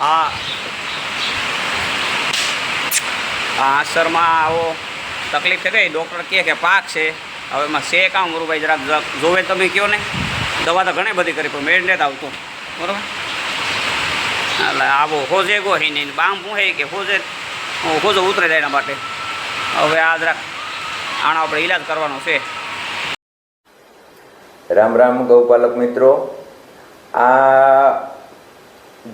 આ આસરમાં આવો. તકલીફ થઈ ગઈ ડૉક્ટર કહે કે પાક છે. હવે એમાં છે કામ? મુરુભાઈ જરાક જોવે તમે કહો ને. દવા તો ઘણી બધી કરી, પણ મેળ નથી આવતું. બરાબર? એટલે આવો, હોજે ગો હી નહીં બામ હું હે કે હોજે હોજો ઉતરે જાય એના માટે. હવે આ જરાક આનો આપણે ઈલાજ કરવાનો છે. રામ રામ ગૌપાલક મિત્રો. આ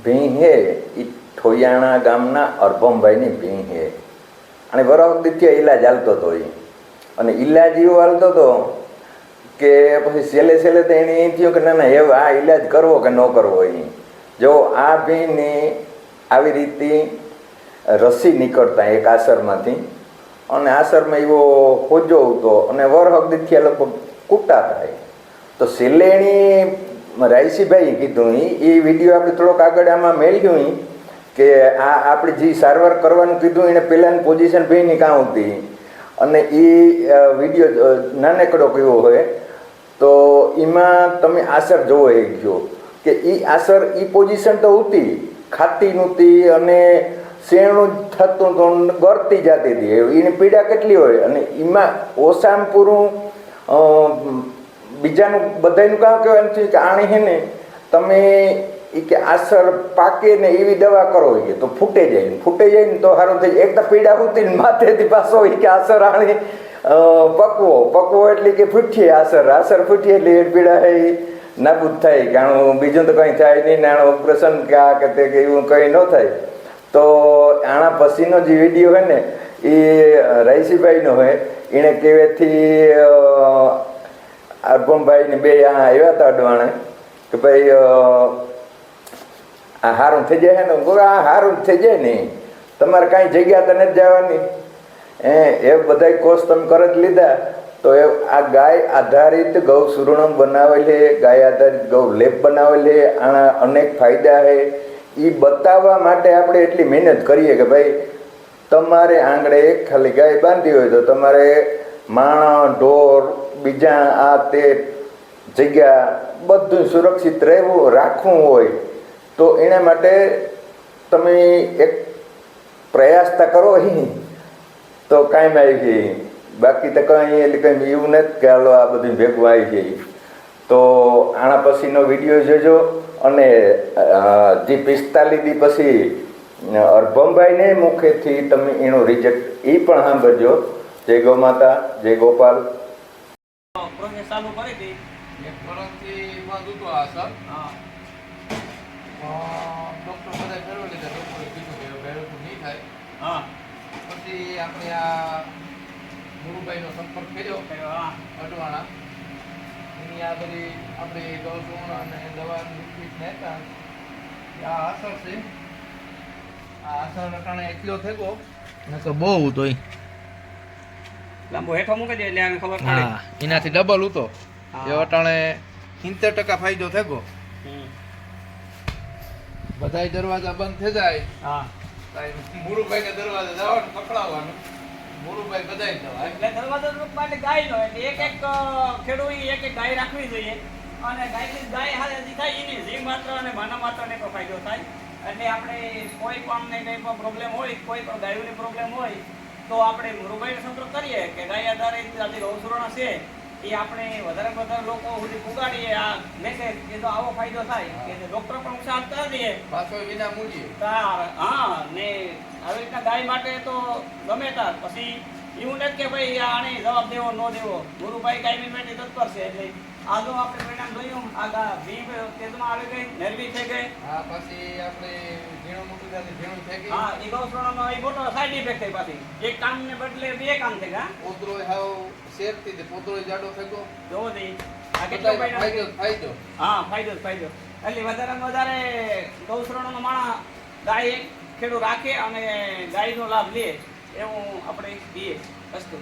ભીં હે એ ઠોયાણા ગામના અરભમભાઈની ભીં હે. અને વરવદિત્ય ઈલાજ હાલતો હતો એ અને ઈલાજ એવો હાલતો હતો કે પછી છેલ્લે છેલ્લે તો એને એ થયું કે ના ના, એ આ ઈલાજ કરવો કે ન કરવો એ જો આ ભીંની આવી રીતે રસી નીકળતા એક આસરમાંથી, અને આસરમાં એવો હોજો હતો અને વરહગદિત્યા લગભગ કૂટા થાય. તો સેલેણી રાયસીભાઈ કીધું એ વીડિયો આપણે થોડોક આગળ આમાં મેળવ્યું ઈ, કે આ આપણે જે સારવાર કરવાનું કીધું એને પહેલાંની પોઝિશન ભાઈની કાં હતી અને એ વીડિયો નાનકડો કયો હોય, તો એમાં તમે આસર જોવો એ ગયો કે એ આસર એ પોઝિશન તો હતી ખાતી નહોતી અને શેણું થતું તો ગરતી જતી હતી. એની પીડા કેટલી હોય? અને એમાં ઓસામ પૂરું બીજાનું બધાયનું કામ કહેવાનું છે કે આણે હે ને તમે એ કે આસર પાકે ને એવી દવા કરો કે તો ફૂટે જાય ને. ફૂટે જાય ને તો સારું થઈ એક તો પીડા હોતી ને માથેથી પાછો એ કે આસર આણે પકવો. પકવો એટલે કે ફૂટીએ આસર. આસર ફૂટીએ એટલે એ પીડા એ નાબૂદ થાય. કારણ બીજું તો કંઈ થાય નહીં. ને આનું ઓપરેશન કે આ કે તે કે એવું કંઈ ન થાય. તો આણા પછીનો જે વીડિયો હોય ને એ રાયસીભાઈનો હોય એણે કેવેથી અર્પમભાઈ ને બે આવ્યા હતા અડવાણે, કે ભાઈ આ હારું થઈ જાય ને? હું આ હારું થઈ જાય ને. તમારે કાંઈ જગ્યા તો નથી જવાની. એ એ બધા કોર્સ તમે કરે જ લીધા. તો એ આ ગાય આધારિત ગૌ સુરણમ બનાવેલી ગાય આધારિત ગૌ લેપ બનાવેલી આના અનેક ફાયદા છે એ બતાવવા માટે આપણે એટલી મહેનત કરીએ કે ભાઈ, તમારે એક ખાલી ગાય બાંધી હોય તો તમારે માણસ, ઢોર, બીજા આ તે જગ્યા બધું સુરક્ષિત રહેવું, રાખવું હોય, તો એના માટે તમે એક પ્રયાસ તો કરો તો કાંઈ આવી ગઈ બાકી તો કંઈ એટલે કંઈ એવું નથી કે હાલો આ બધું ભેગું આવી ગઈ તો આણા પછીનો વીડિયો જોજો અને જે પિસ્તાલીસ દી પછી અર્ભમભાઈને મુખેથી તમે એનો રિઝલ્ટ એ પણ સાંભળજો. જય ગૌ માતા જય ગોપાલ. પ્રોસેસ ચાલુ કરી હતી. એક વર્ષથી બંધ હતો આ સર ડૉક્ટર બધા ફેરવી લીધા ડૉક્ટરે કીધું કે ભેળું નહીં થાય. હા. પછી આપણે આ ગુરુભાઈનો સંપર્ક કર્યો હા. અડવાણા. એની આ બધી આપણી ગૌસૂણ અને દવાની લિક્વિડ નહોતા આ અસર છે. આ અસર કારણે એટલો થયો ને તો બહુ હતો લાંબો હેઠો મૂકી દે એટલે આને ખબર પડે. હા એનાથી ડબલ ઉતો. એ અટાણે સિત્તેર ટકા ફાયદો થયો બધા દરવાજા બંધ થઈ જાય. હા. મુરુભાઈ ને દરવાજા જવાનું પકડાવવાનું મુરુભાઈ બધા એટલે દરવાજા માટે ગાય નો એટલે એક એક ખેડૂત એક એક ગાય રાખવી જોઈએ. અને ગાયની ગાય હારે જે થાય એની જીવ માત્ર અને માના માત્ર ને ફાયદો થાય. એટલે આપણે કોઈ પણ ને કંઈ પણ પ્રોબ્લેમ હોય કોઈ પણ ગાયોની પ્રોબ્લેમ હોય તો આપણે મુરુભાઈને સંપર્ક કરીએ કે ગાય આધારિત આજે અવસરણ છે એ આપણે વધારે વધારે લોકો સુધી પુગાડીએ આ મેસેજ કે તો આવો ફાયદો થાય કે ડોક્ટર પણ ઉત્સાહ કરી દઈએ પાછો વિના મૂલ્યે તા- હા ને આવી રીતના ગાય માટે તો ગમે તાર. પછી એવું નથી કે ભાઈ આને જવાબ દેવો ન દેવો. ગુરુભાઈ કાયમી માટે તત્પર છે એટલે આ જો આપણે પરિણામ જોયું. આગા બી તેજમાં આવી ગઈ નરવી થઈ ગઈ. હા પછી આપણે ઝીણું મોટું થયાથી ઝીણું થઈ ગઈ હા એ ગૌશ્રણનો એ મોટો સાઈડ ઇફેક્ટ થઈ પાછી. એક કામને બદલે બે કામ થઈ ગયા પોતરો હાવ શેરથી તે પોતરો જાડો થઈ ગયો. જોવો દે આ કેટલો ફાયદો ફાયદો. હા ફાયદો ફાયદો. એટલે વધારેમાં વધારે ગૌશ્રણનો માણસ ગાય ખેડૂત રાખે અને ગાયનો લાભ લે એવું આપણે દઈએ વસ્તુ.